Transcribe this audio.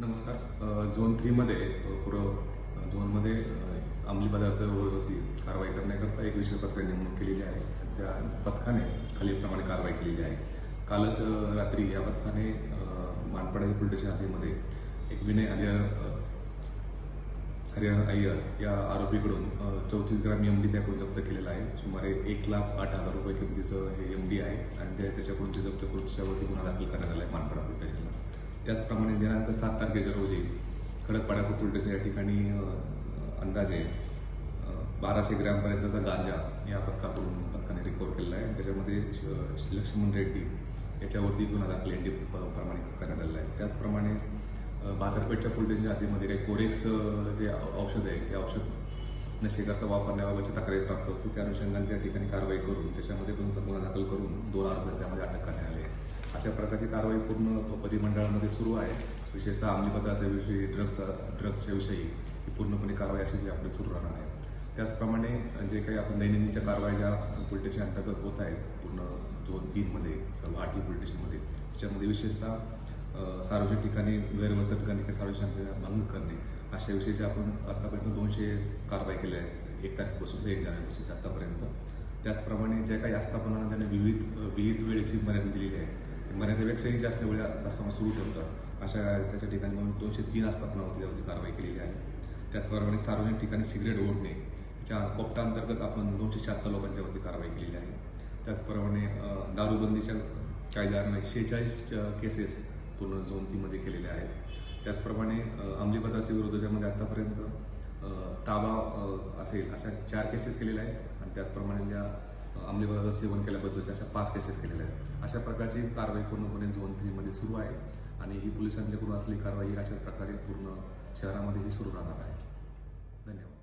नमस्कार. झोन थ्रीमध्ये अ, पुरं झोनमध्ये अंमली पदार्थावरती कारवाई करण्याकरता एक विशेष पथक नेमणूक केलेली आहे. त्या पथकाने खालीलप्रमाणे कारवाई केलेली आहे. कालच रात्री या पथकाने मानपाड्याच्या पुलटेच्या हद्दीमध्ये एक विनय हरिहर हरिहर अय्यर या आरोपीकडून चौतीस ग्राम एम डी त्याकडून जप्त केलेला आहे. सुमारे एक लाख आठ हजार रुपये किमतीचं हे एम डी आहे आणि त्या त्याच्याकडून ते जप्त करून त्याच्यावरती गुन्हा दाखल करण्यात आला आहे मानपाडा पोलीस स्टेशनला. त्याचप्रमाणे दिनांक सात तारखेच्या रोजी खडकपाडा पोलीस या ठिकाणी अंदाजे बाराशे ग्रॅमपर्यंतचा गांजा या पथकाकडून पथकाने रिकवर केलेला आहे. त्याच्यामध्ये लक्ष्मण रेड्डी याच्यावरती गुन्हा दाखल एन डी प्रमाणे करण्यात आलेला आहे. त्याचप्रमाणे बाजारपेठच्या पोलीस आधीमध्ये काही कोरेक्स जे औषध आहे ते औषध नशेकरता वापरण्याबाबतची तक्रारी प्राप्त होती. त्या अनुषंगाने त्या ठिकाणी कारवाई करून त्याच्यामध्ये पण गुन्हा दाखल करून दोन आरोपी त्यामध्ये अटक करण्यात अशा प्रकारची कारवाई पूर्ण परिमंडळामध्ये सुरू आहे. विशेषतः अंमली पदार्थाविषयी ड्रग्स ड्रग्सच्या विषयी ही पूर्णपणे कारवाई अशी जी आपली सुरू राहणार आहे. त्याचप्रमाणे जे काही आपण दैनंदिनच्या कारवाई ज्या पोलीस स्टेशन अंतर्गत होत आहेत पूर्ण दोन तीनमध्ये सर्व आठही पोलीस स्टेशनमध्ये त्याच्यामध्ये विशेषतः सार्वजनिक ठिकाणी गैरवर्तन करणे किंवा सार्वजनिक भंग करणे अशा विषयीचे आपण आतापर्यंत दोनशे कारवाई केल्या आहेत. एक तारखेपासून ते एक जानेवारीपासून आत्तापर्यंत त्याचप्रमाणे ज्या काही आस्थापनांना त्यांनी विविध विविध वेळेची मर्यादा दिलेली आहे मर्यादेपेक्षाही जास्त वेळा समज सुरू ठेवतात अशा त्याच्या ठिकाणी म्हणून दोनशे तीन आस्थापनावरती त्यावरती कारवाई केलेली आहे. त्याचप्रमाणे सार्वजनिक ठिकाणी सिगरेट ओढणे याच्या कोपटाअंतर्गत आपण दोनशे शहात्तर लोकांच्यावरती कारवाई केलेली आहे. त्याचप्रमाणे दारूबंदीच्या कायद्याने शेहेचाळीस केसेस पूर्ण झोन तीमध्ये केलेल्या आहेत. त्याचप्रमाणे अंमली पदार्थाच्या विरोधाच्यामध्ये आत्तापर्यंत ताबा असेल अशा चार केसेस केलेल्या आहेत. आणि त्याचप्रमाणे ज्या अ, अंमली पदार्थ सेवन केल्याबद्दलच्या अशा पाच केसेस केलेल्या आहेत. अशा प्रकारची कारवाई पूर्णपणे झोन थ्रीमध्ये सुरू आहे आणि ही पोलिसांच्याकडून असलेली कारवाई अशा प्रकारे पूर्ण शहरामध्ये ही सुरू राहणार आहे. धन्यवाद.